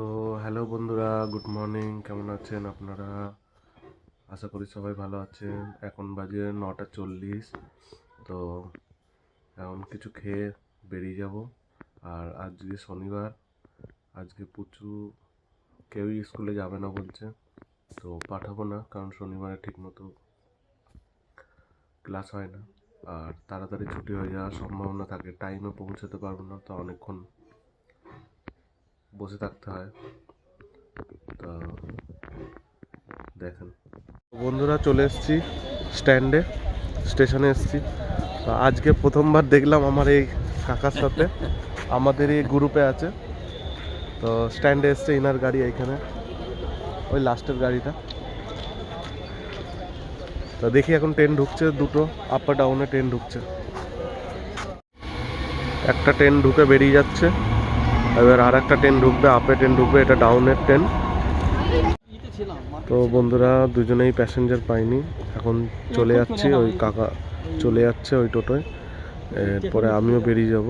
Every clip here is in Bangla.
তো হ্যালো বন্ধুরা গুড মর্নিং কেমন আছেন আপনারা? আশা করি সবাই ভালো আছেন। এখন বাজে নটা চল্লিশ, তো এখন কিছু খেয়ে বেরিয়ে যাব। আর আজকে শনিবার, আজকে পুচু কেউই স্কুলে যাবে না বলছে, তো পাঠাবো না, কারণ শনিবারে ঠিকমতো ক্লাস হয় না। আর তাড়াতাড়ি ছুটি হয়ে যাওয়ার সম্ভাবনা থাকে টাইমে পৌঁছাতে পারব না, তো অনেকক্ষণ বসে থাকতে হয়। তা দেখেন। বন্ধুরা চলে এসেছি স্ট্যান্ডে, স্টেশনে এসেছি। তো আজকে প্রথমবার দেখলাম আমার এই কাকার সাথে। আমাদের এই গ্রুপে আছে। তো স্ট্যান্ডে এসছে ইনার গাড়ি এইখানে, ওই লাস্টের গাড়িটা। তো দেখি এখন ট্রেন ঢুকছে, দুটো আপার ডাউনে ট্রেন ঢুকছে। একটা ট্রেন ঢুকে বেরিয়ে যাচ্ছে। এবার আর একটা ট্রেন ঢুকবে আপে ট্রেন ঢুকবে, এটা ডাউনের ট্রেন তো বন্ধুরা, দুজনেই প্যাসেঞ্জার পাইনি। এখন চলে যাচ্ছি, ওই কাকা চলে যাচ্ছে ওই টোটোয়। এরপরে আমিও বেরিয়ে যাব।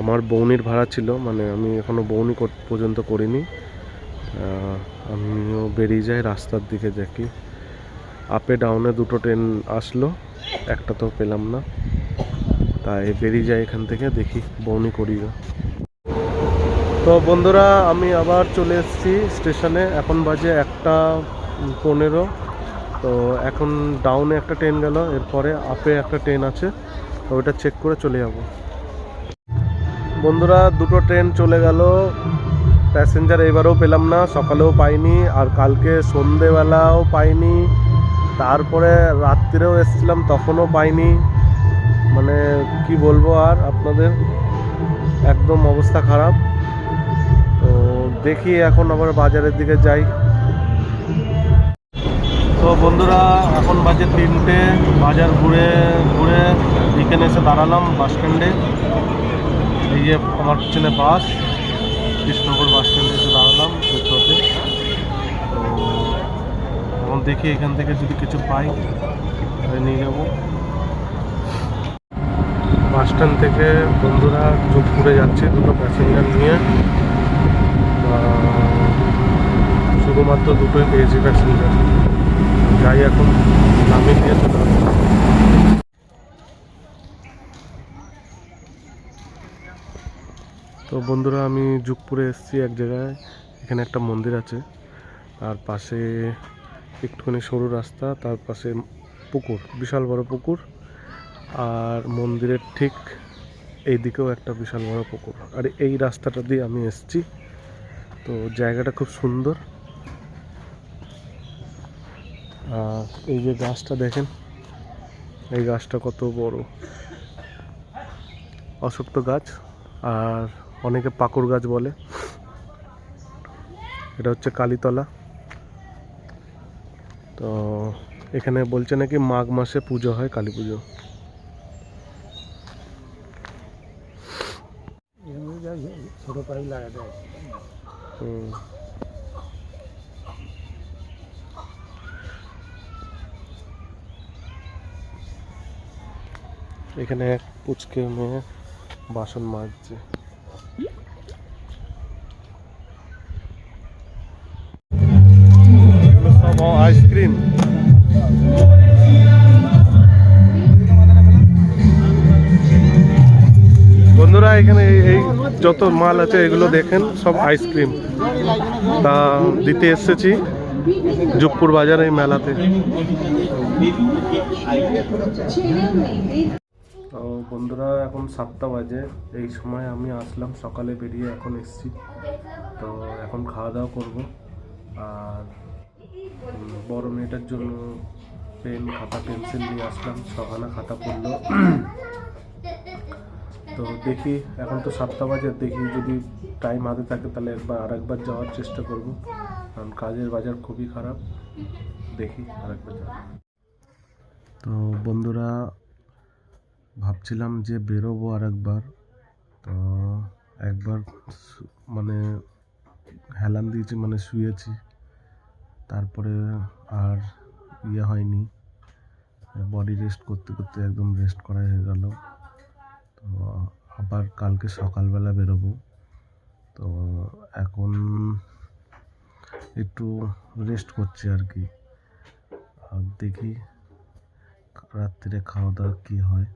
আমার বৌনির ভাড়া ছিল মানে আমি এখনও বৌনি পর্যন্ত করিনি। আমিও বেরিয়ে যাই, রাস্তার দিকে দেখি। আপে ডাউনে দুটো ট্রেন আসলো, একটা তো পেলাম না। তাই বেরিয়ে যাই এখান থেকে, দেখি বৌনি করি না তো বন্ধুরা, আমি আবার চলে এসেছি স্টেশনে। এখন বাজে একটা পনেরো। তো এখন ডাউনে একটা ট্রেন গেল, এরপরে আপে একটা ট্রেন আছে। তো ওটা চেক করে চলে যাব। বন্ধুরা, দুটো ট্রেন চলে গেল। প্যাসেঞ্জার এবারেও পেলাম না, সকালেও পাইনি, আর কালকে সন্ধেবেলাও পাইনি। তারপরে রাত্রিরেও এসেছিলাম, তখনও পাইনি। মানে কি বলব আর আপনাদের? একদম অবস্থা খারাপ। দেখি এখন আবার বাজারের দিকে যাই। তো বন্ধুরা, এখন বাজে তিনটে, বাজার ঘুরে ঘুরে এখানে এসে দাঁড়ালাম বাস স্ট্যান্ডে। এই যে আমার পিছনে বাস কৃষ্ণপুর বাস স্ট্যান্ডে এসে দাঁড়ালাম তো এখন দেখি এখান থেকে যদি কিছু পাই, তাহলে নিয়ে যাব। বাস স্ট্যান্ড থেকে বন্ধুরা যোধপুরে যাচ্ছে দুটো প্যাসেঞ্জার নিয়ে। শুধুমাত্র দুটোই পেয়েছি প্যাসেঞ্জার যাই এখন নামিয়ে দিয়ে চলে তো বন্ধুরা, আমি যুগপুরে এসেছি এক জায়গায়। এখানে একটা মন্দির আছে। আর পাশে একটুখানি সরু রাস্তা, তার পাশে পুকুর, বিশাল বড় পুকুর। আর মন্দিরের ঠিক এই দিকেও একটা বিশাল বড় পুকুর। আর এই রাস্তাটা দিয়ে আমি এসেছি। তো জায়গাটা খুব সুন্দর। আর এই যে গাছটা দেখেন, এই গাছটা কত বড়। অশক্ত গাছ, আর অনেকে পাকুর গাছ বলে। এটা হচ্ছে কালীতলা। তো এখানে বলছে নাকি মাঘ মাসে পুজো হয়, কালী পুজো। লাগাতে। এখানে এক পুচকে মেয়ে বাসন মাজছে। আইসক্রিম বন্ধুরা এখানে যত মাল আছে এগুলো দেখেন, সব আইসক্রিম তা দিতে এসেছি যুগপুর বাজার এই মেলাতে। তো বন্ধুরা, এখন সাতটা বাজে। এই সময় আমি আসলাম, সকালে বেরিয়ে এখন এসেছি। তো এখন খাওয়া দাওয়া করব। আর বড় মেয়েটার জন্য পেন, খাতা, পেন্সিল নিয়ে আসলাম। ছখানা খাতা পড়ল। তো দেখি, এখন তো সাতটা বাজে, দেখি যদি টাইম হাতে থাকে তাহলে একবার আর একবার যাওয়ার চেষ্টা করব। কারণ কাজের বাজার খুবই খারাপ। দেখি আর একবার তো বন্ধুরা, ভাবছিলাম যে বেরোবো আর একবার তো একবার মানে হেলান দিয়েছি মানে শুয়েছি। তারপরে আর ইয়ে হয়নি। বডি রেস্ট করতে করতে একদম রেস্ট করা হয়ে গেল। আবার কালকে সকালবেলা বেরোবো। তো এখন একটু রেস্ট করছি আর কি। আর দেখি রাত্রিরে খাওয়া দাওয়া কী হয়।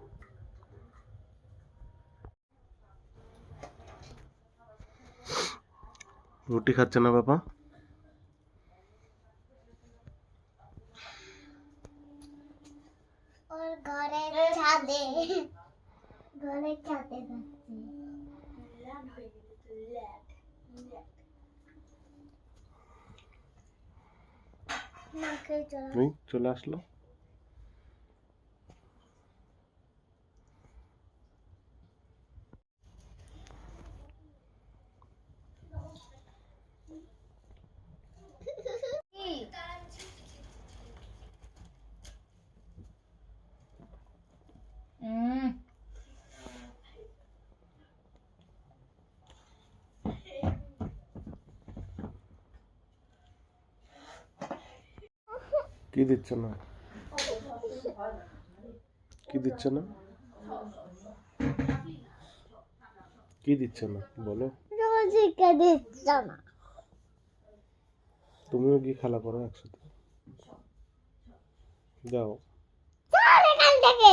রুটি খাচ্ছে না বাবা? ঘরের ছাদে। ঘরের ছাদে যাচ্ছে মাকে চলা এই চলে আসলো কি দিচ্ছে না? কি দিচ্ছে না? কি দিচ্ছে না? বলো। দিচ্ছে না তুমিও কি খেলা করো একসাথে। যাও। থেকে।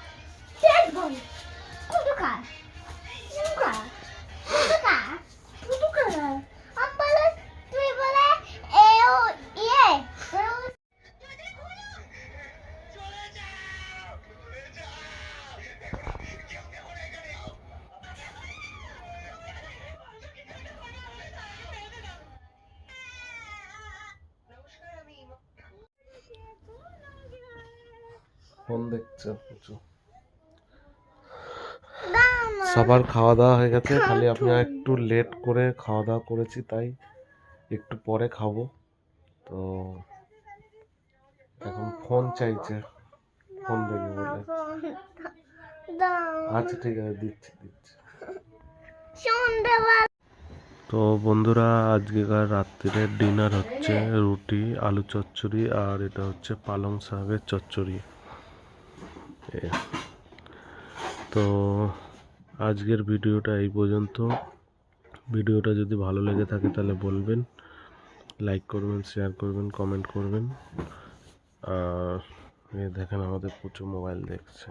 ফোন দেখছে প্রচুর। সবার খাওয়া দাওয়া হয়ে গেছে খালি আমি একটু লেট করে খাওয়া দাওয়া করেছি তাই একটু পরে খাব। তো এখন ফোন চাইছে ফোন দেখবে বলে। আচ্ছা ঠিক আছে দিচ্ছি দিচ্ছি। তো বন্ধুরা আজকেকার রাত্রিরের ডিনার হচ্ছে রুটি আলু চচ্চড়ি আর এটা হচ্ছে পালং শাকের চচ্চড়ি। তো আজকের ভিডিওটা এই পর্যন্ত। ভিডিওটা যদি ভালো লেগে থাকে তাহলে বলবেন লাইক করবেন শেয়ার করবেন কমেন্ট করবেন। আর দেখেন আমাদের প্রচুর মোবাইল দেখছে।